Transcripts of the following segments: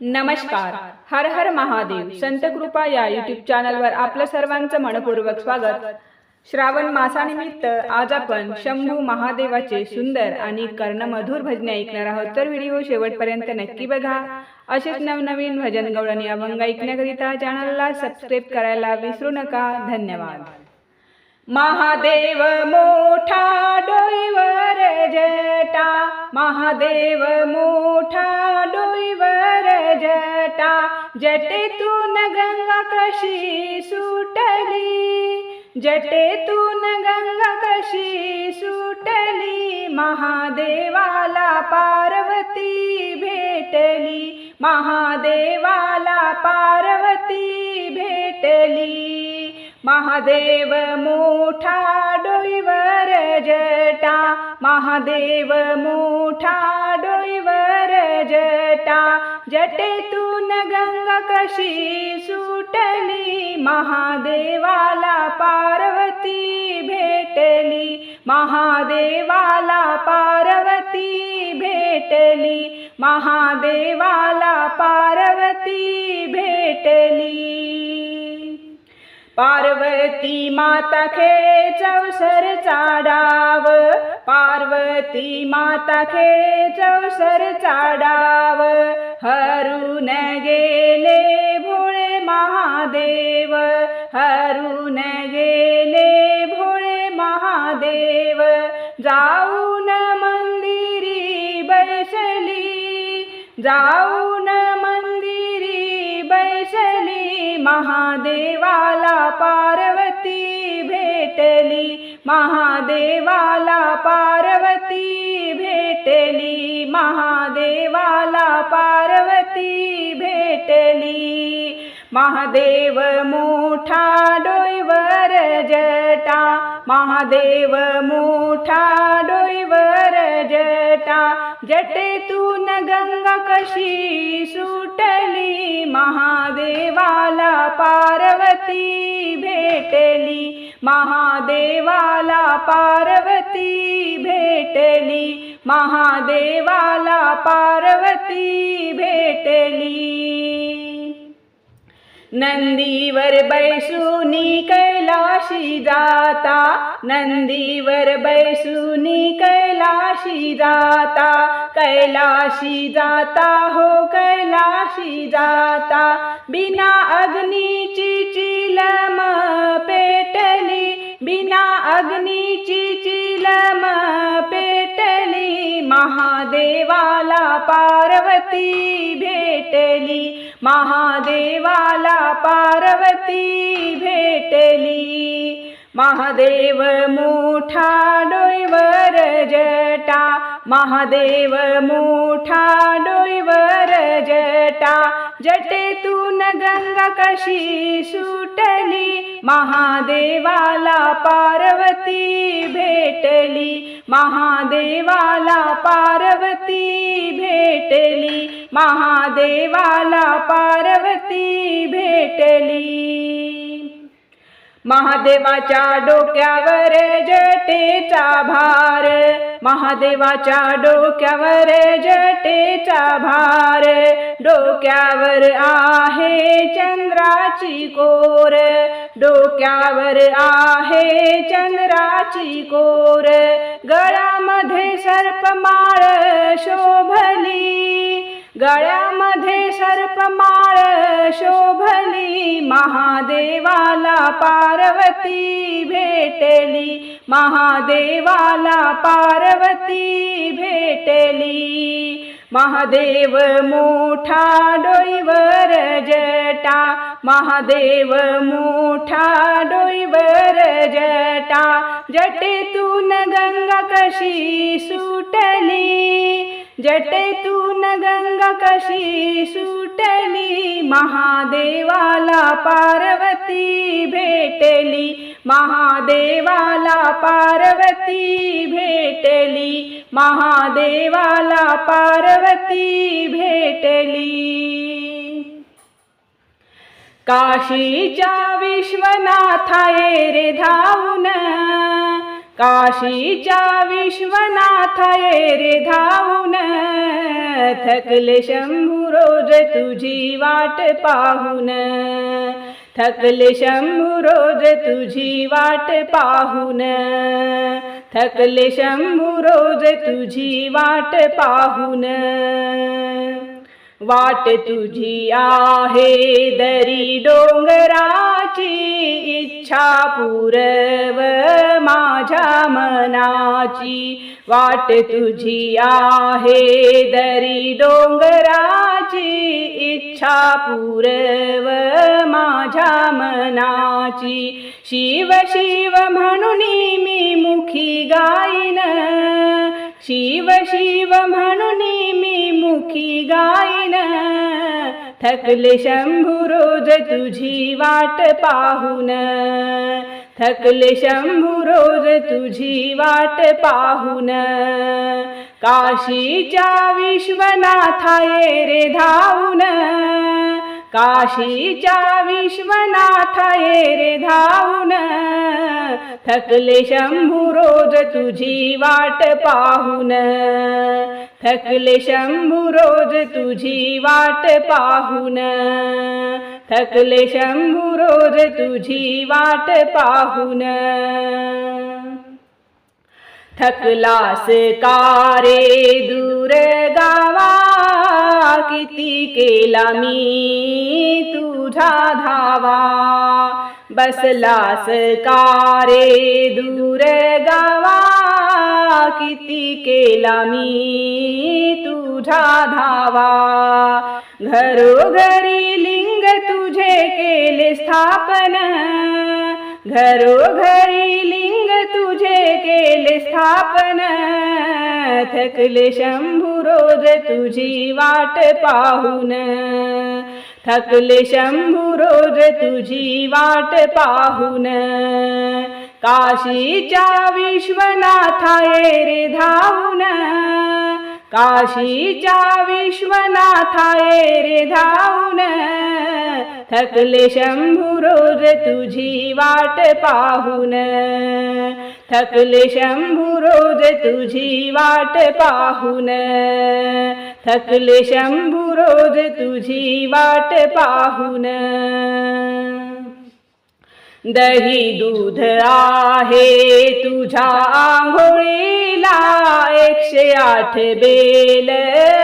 नमस्कार. हर हर महादेव. संत कृपा या युट्यूब चॅनलवर आपलं सर्वांचं मनपूर्वक स्वागत. श्रावण मासानिमित्त आज आपण शंभू महादेवाचे सुंदर आणि कर्णमधुर भजने ऐकणार आहोत. तर व्हिडिओ शेवटपर्यंत नक्की बघा. असेच नवनवीन भजन गवळणी अभंग ऐकण्याकरिता चॅनलला सबस्क्राईब करायला विसरू नका. धन्यवाद. महादेव मोठा डोईवर जटा महादेव मोठा डोईवर जटा जटेतून गंगा कशी सुटली? जटेतून गंगा कशी सुटली? महादेवाला पार्वती भेटली. महादेवाला पार्वती भेटली. महादेव मोठा डोईवर जटा महादेव मोठा डोईवर जटा जटेतून गंगा कशी सुटली महादेवाला पार्वती भेटली महादेवाला पार्वती भेटली महादेवाला पार्वती भेटली. पार्वती माता खेळे चौसर चाडाव पार्वती माता खेळे चौसर चाडाव हरून गेले भोळे महादेव हरून गेले भोळे महादेव जाऊन मंदिरी बैसली जाऊ महादेवाला पार्वती भेटली. महादेवाला पार्वती भेटली. महादेवाला पार्वती भेटली. महादेव मोठा डोईवर जटा. महादेव मोठा डोईवर जटा. जटेतून गंगा कशी सुटली? महादेवाला पार्वती भेटली. महादेवाला पार्वती भेटली. महादेवाला पार्वती भेटली. नंदीवर बैसुनी कैलाशी जाता नंदीवर बैसुनी कैलाशी जाता कैलाशी जाता हो कैलाशी जाता। बिना अग्नीची चिलम पेटली बिना अग्नीची चिलम महादेवाला पार्वती भेटली. महादेवाला पार्वती भेटली. महादेव मोठा डोईवर जटा. महादेव मोठा डोईवर जटा. जटेतून गंगा कशी सुटली महादेवाला पार्वती भेटली महादेवाला पार्वती भेटली महादेवाला पार्वती भेटली. महादेवाच्या डोक्यावर जटेचा भार. महादेवाच्या डोक्यावर जटेचा भार. डोक्यावर आहे चंद्राची कोर. डोक्यावर आहे चंद्राची कोर. गळामध्ये सर्पमाळ शोभली. गळ्यामध्ये सर्पमाळ शोभली महादेवाला पार्वती भेटली महादेवाला पार्वती भेटली. महादेव मोठा डोईवर जटा महादेव मोठा डोईवर जटा जटेतून गंगा कशी सुटली? जटेतून गंगा कशी सुटली? महादेवाला पार्वती भेटली. महादेवाला पार्वती भेटली. महादेवाला पार्वती भेटली. काशीच्या विश्वनाथा रे धाव काशीच्या विश्वनाथ रे धावून थकले शंभू रोज तुझी वाट पाहून. थकले शंभू रोज तुझी वाट पाहून. थकले शंभू रोज तुझी वाट पाहून. वाट तुझी आहे दरी डोंगराची इच्छा पुरव माझ्या मनाची. वाट तुझी आहे दरी डोंगराची इच्छा पुरव माझ्या मनाची. शिव शिव म्हणून मी मुखी गाईन. शिव शिव म्हणून मी मुखी गायन. थकले शंभू रोज तुझी वाट पाहून. थकले शंभू रोज तुझी वाट पाहून. काशीच्या विश्वनाथा ये रे धावून. काशीच्या विश्वनाथ ये रे धावून. थकले शंभू रोज तुझी वाट पाहून. थकले शंभू रोज तुझी वाट पाहून. थकले शंभू रोज तुझी वाट पाहून. थकलास कारे दूर गावा किती केला मी तुझा धावा? बसलास कारे दूर गावा? किती केला मी तुझा धावा? घरोघरी लिंग तुझे केले स्थापन. घरोघरी लिंग तुझे केले स्थापन. थकले शंभू रोज तुझी वाट पाहून. थकले शंभू रोज तुझी वाट पाहून. काशीच्या विश्वनाथा ये रे धावून. काशीच्या विश्वनाथा ये रे धावून. थकले शंभू रोज तुझी वाट पाहून. थकले शंभू रोज तुझी वाट पाहून. थकले शंभू रोज तुझी वाट पाहून. दही दूध आहे. तुझ्या आंघोळीला एकशे आठ बेल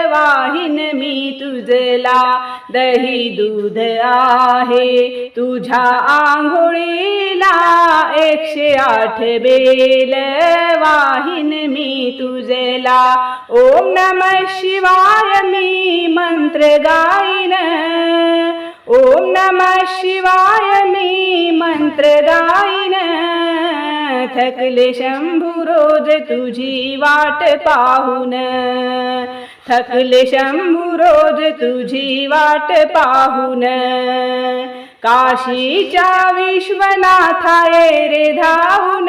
वाहिन मी तुझला. दही दूध आहे. तुझ्या आंघोळीला एकशे आठ बेल वाहिन मी तुझला. ओम नम शिवाय मी मंत्र गाईन. ओम नम शिवाय मी मंत्रदायीन। थकले शंभू रोज तुझी वाट पाहून। थकले शंभू रोज तुझी वाट पाहून। काशीच्या विश्वनाथाय रे धावून।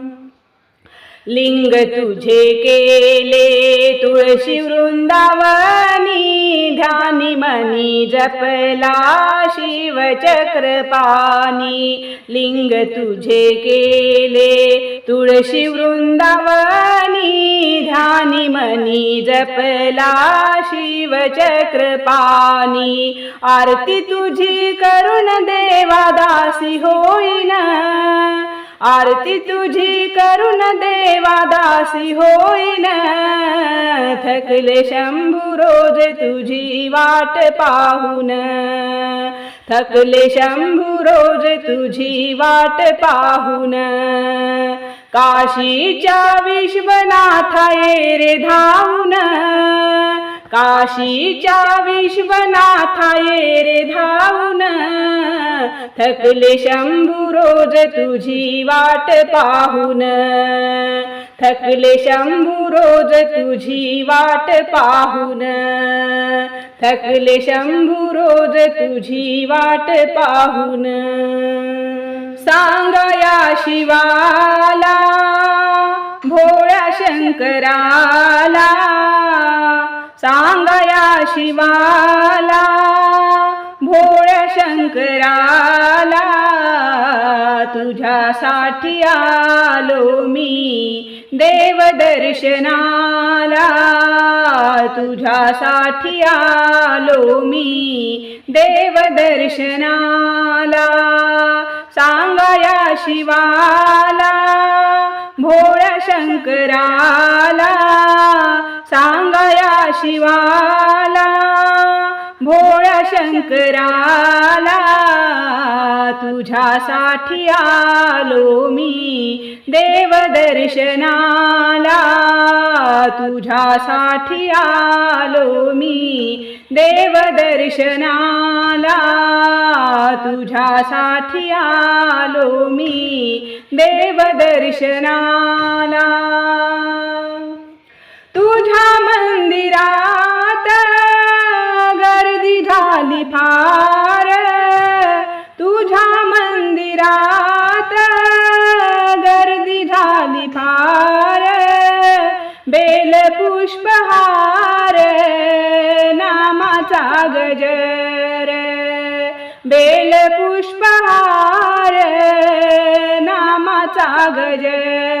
लिंग तुझे केले तुळशी वृंदावनी ध्यानी मनी जपला शिव चक्रपाणी लिंग तुझे केले तुळशी वृंदावनी ध्यानी मनी जपला शिव चक्रपाणी आरती तुझी करुण देवा दासी होईन. आरती तुझी करुण देवा दासी होईन. थकले शंभू रोज तुझी वाट पाहून. थकले शंभू रोज तुझी वाट पाहून. काशीच्या विश्वनाथा ये रे धावून. काशीच्या विश्वनाथा ये रे धावून. थकले शंभू रोज तुझी वाट पाहून. थकले शंभू रोज तुझी वाट पाहून. थकले शंभू रोज तुझी वाट पाहून. सांगया शिवाला भोळ्या शंकराला सांगाया शिवाला भोळ्या शंकराला तुझ्यासाठी आलो मी देव दर्शनाला तुझ्यासाठी आलो मी देव दर्शनाला सांगाया शिवाला भोळ्या शंकराला शिवाला भोळ्या शंकराला तुझ्यासाठी आलो मी देव दर्शनाला तुझ्यासाठी आलो मी देव दर्शनाला तुझ्यासाठी आलो मी देव दर्शनाला तुझ्या मंदिरात गर्दी झाली फार. तुझ्या मंदिरात गर्दी झाली फार. बेल पुष्पहार नामाचा गजर. बेल पुष्पहार नामाचा गजर.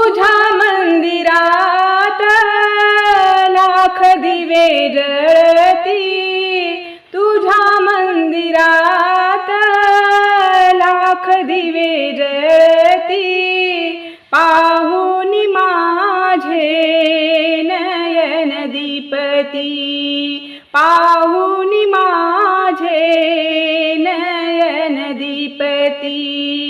तुझ्या मंदिरात लाख दिवे जळती. तुझ्या मंदिरात लाख दिवे जळती. पाहुनी माझे नयन दीपती. पाहुनी माझे नयन दीपती.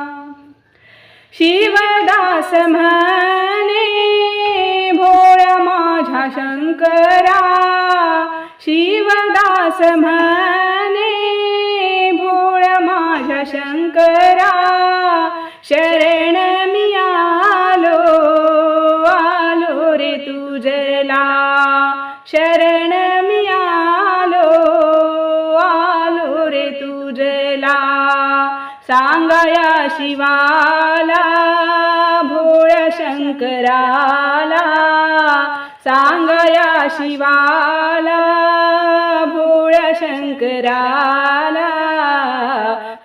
शिवदास म्हणे भोळ्या माझ्या शंकरा शिवदास म्हणे भोळ्या माझ्या शंकरा शरण मी आलो आलो रे तुझला शरण मी आलो आलो रे तुझला सांगया शिवा शंकराला सांगया शिवाला भोळ्या शंकराला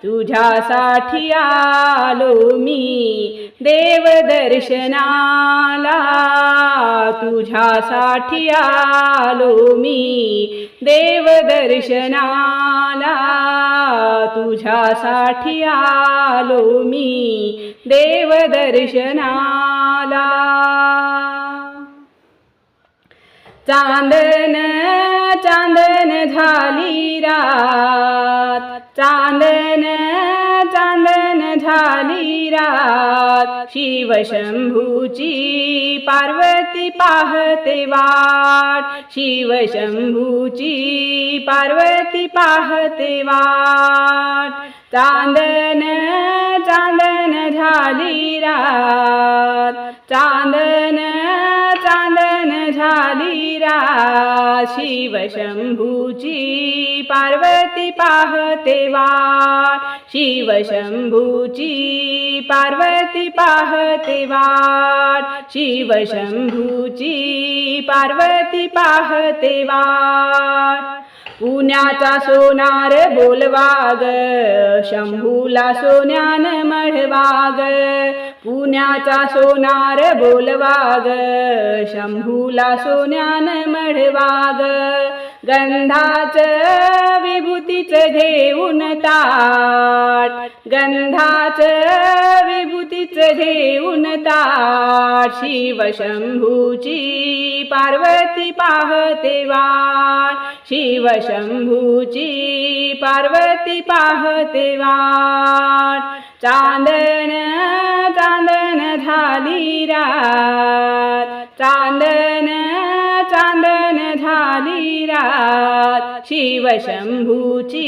तुझ्यासाठी आलो मी देव दर्शनाला. तुझ्यासाठी आलो मी देव दर्शनाला. तुझ्यासाठी आलो मी देव दर्शनाला चांदन चांदन झाली रात. चांदन निरात शिव शंभूची शिवशंभूची पार्वती पाहते वाट. शिवशंभूची पार्वती पाहते वाट. चांदन चांदन झाली रात. चांदन चांदन झाली शिव शिवशंभूची पार्वती पाहते वाट. शिवशंभूची पार्वती पाहते वाट. शिवशंभूची पार्वती पाहते वाट. पुण्याचा सोनार बोलवाग. शंभूला सोन्यान मढवाग. पुण्याचा सोनार बोलवाग शंभूला सोन्यान मढवाग. गंधाच विभूतीच घेऊन ताट गंधाच विभूतीच घेऊन ताट. शिवशंभूची पार्वती पाहते वाट शिवशंभूची पार्वती पाहते वाट. चांदन चांदन झाली रात. चांदन चांदन झाली रात. शिवशंभूची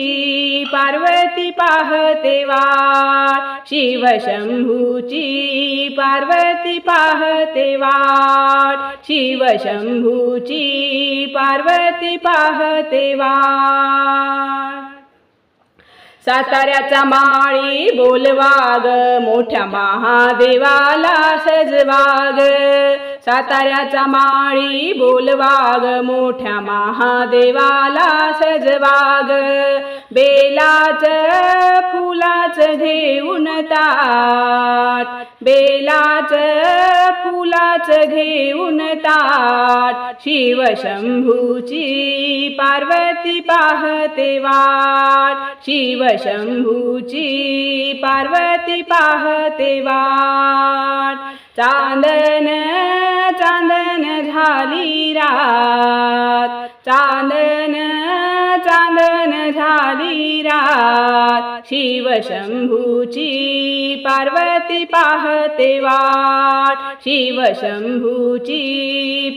पार्वती पाहते वाट. शिवशंभूची पार्वती पाहते वाट. शिवशंभूची पार्वती पाहते वाट. साताऱ्याचा माळी बोलवाग मोठ्या महादेवाला सजवाग. साताऱ्याचा माळी बोलवाग मोठ्या महादेवाला सजवाग. बेलाच फुलाच घेऊन ताट बेलाच फुलाच घेऊन ताट शिवशंभूची पार्वती पाहते वाट शिवशंभूची पार्वती पाहते वाट. चांदन चांदन झाली रात चांदन चांदन झाली रात. शिवशंभूची पार्वती पाहते वाट. शिवशंभूची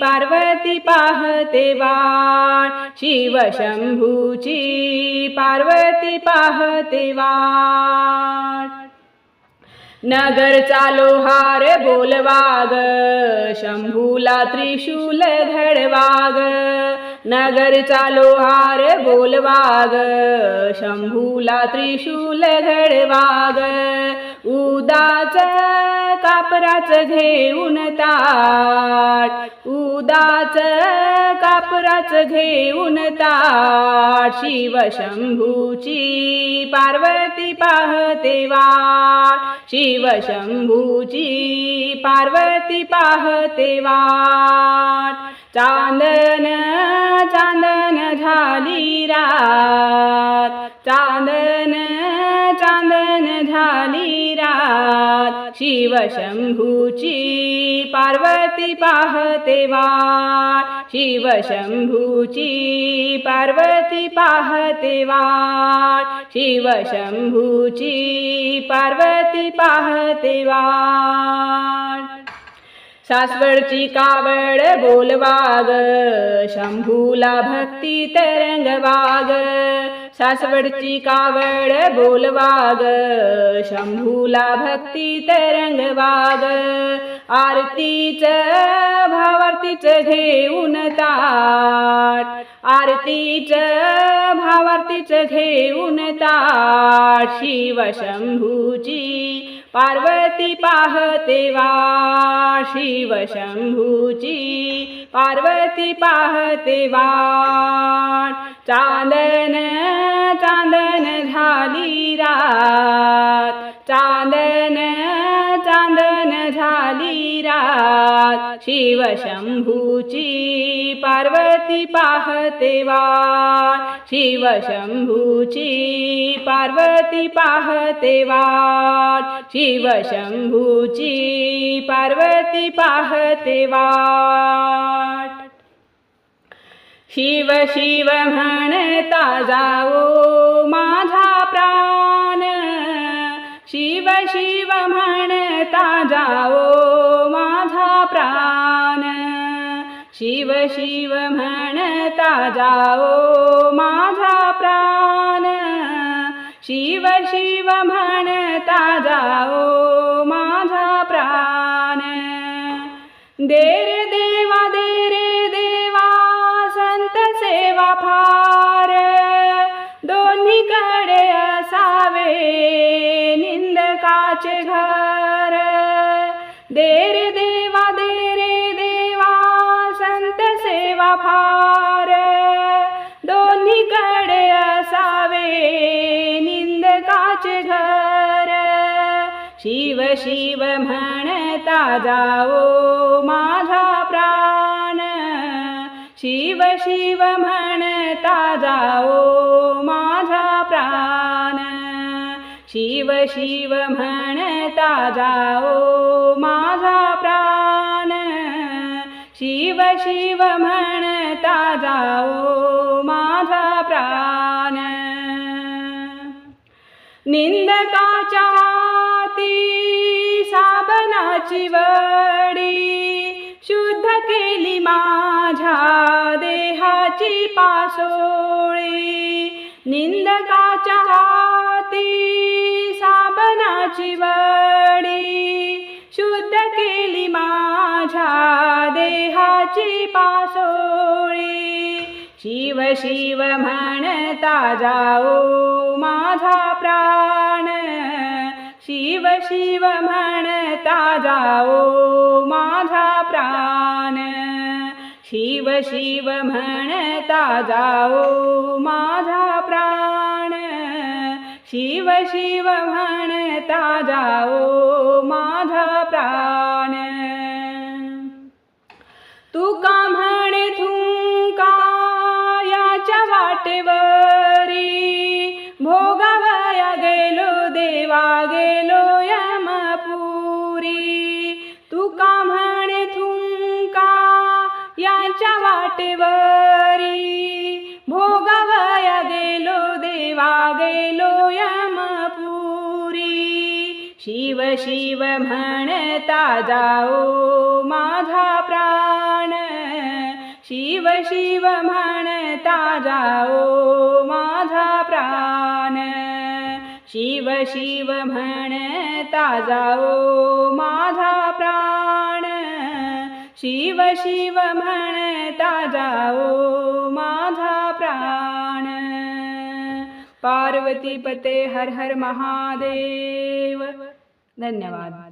पार्वती पाहते वाट. शिवशंभूची पार्वती पाहते वाट. नगर चालो हार बोलवाग शंभूला त्रिशूल घडवाग नगर चालो हार बोलवाग शंभूला त्रिशूल घडवाग उदाच कापराच घेऊन ताट उदाच कापराच घेऊन ताट. शिवशंभूची पार्वती पाहते वाट शिव शंभूची पार्वती पाहते वाट. चांदन चांदन झाली रात. चांदन चांदन झाली रात. शिवशंभूची पार्वती पाहते वाट. शिवशंभूची पार्वती पाहते वाट. शिवशंभूची पार्वती पाहते वाट सासवडची कावड बोलवाग. शंभूला भक्ती तरंगवाग. सासवडची कावड बोलवाग शंभूला भक्ती तरंग वाग आरतीच भावार्तीच घेऊन ताट. आरतीच भावार्तीच घेऊन ताट. शिवशंभूची पार्वती पाहते वा. शिव शंभूची पार्वती पाहते वाट चांदन चांदन झाली रात. चांदन चांदन झाली रात. शिवशंभूची पार्वती पाहते वाट. शिवशंभूची पार्वती पाहते वाट. शिवशंभूची पार्वती पाहते वाट. शिव शिव म्हणता जाओ माझा प्राण. शिव शिव म्हणता जाओ माझा प्राण. शिव शिव म्हणता जाओ माझा प्राण. शिव शिव जाओ माझा प्राण. दे फार दोन्हीकडे असावे निंदकाचे घर. दे रे देवा दे रे देवा संत सेवा फार. दोन्हीकडे असावे निंदकाचे घर. शिव शिव म्हणता जाओ माझा प्रा शिव शिव म्हणता जाओ माझा प्राण. शिव शिव म्हणता जाओ माझा प्राण. शिव शिव म्हणता जाओ माझा प्राण. निंदकाच्या ती साबनाची वडी शुद्ध केली माझ्या देहाची पासोळी. निंदकाच्या हाती साबणाची वडी. शुद्ध केली माझ्या देहाची पासोळी. शिव शिव म्हणता जाओ माझा प्राण. शिव शिव म्हणता जाओ माझा प्राण. शिव शिव म्हणता जाओ माझा प्राण. शिव शिव म्हणता जाओ माझा प्राण. तू का म्हणे थुंका याच्या वाटेवरी भोगावया गेलो देवा याच्या वाटेवरी. भोगावया गेलो देवा गेलो यमपुरी. शिव शिव म्हणता जाओ माझा प्राण. शिव शिव म्हणता जाओ माझा प्राण. शिव शिव म्हणता जाओ माझा प्राण. शिव शिव म्हणता जाओ माझा प्राण. पार्वती पते हर हर महादेव. धन्यवाद.